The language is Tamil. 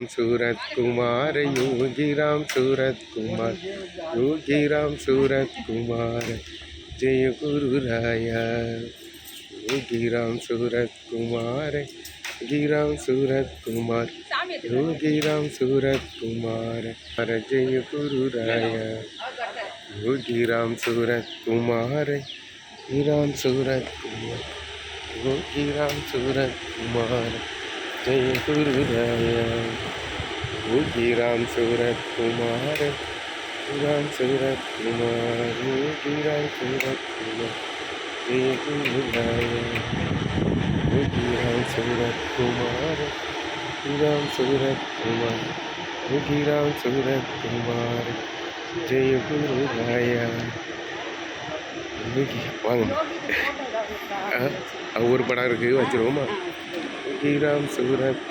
சூரத்குமார யோகிராம் சூரத்குமார் யோகிராம் சூரத்குமார ஜெய குருராய யோகிராம் சூரத்குமார கிராம் சூரத்குமார் யோகிராம் சூரத்குமார ஹர ஜெய குருராய யோகிராம் சூரத்குமார கிராம் சூரத்குமார் யோகிராம் சூரத்குமார ஜெய குருராய ராம் சூரத்குமார் ராம் சூரத்குமார் ராம் சூரத்குமார் ஜெய குருராய ராம் சூரத்குமார் ராம் சூரத்குமார் ராம் சூரத்குமார் ஜெய குருராயா வாங்க. ஒவ்வொரு படம் இருக்குது வச்சுருவோமா? ராம் சூரத்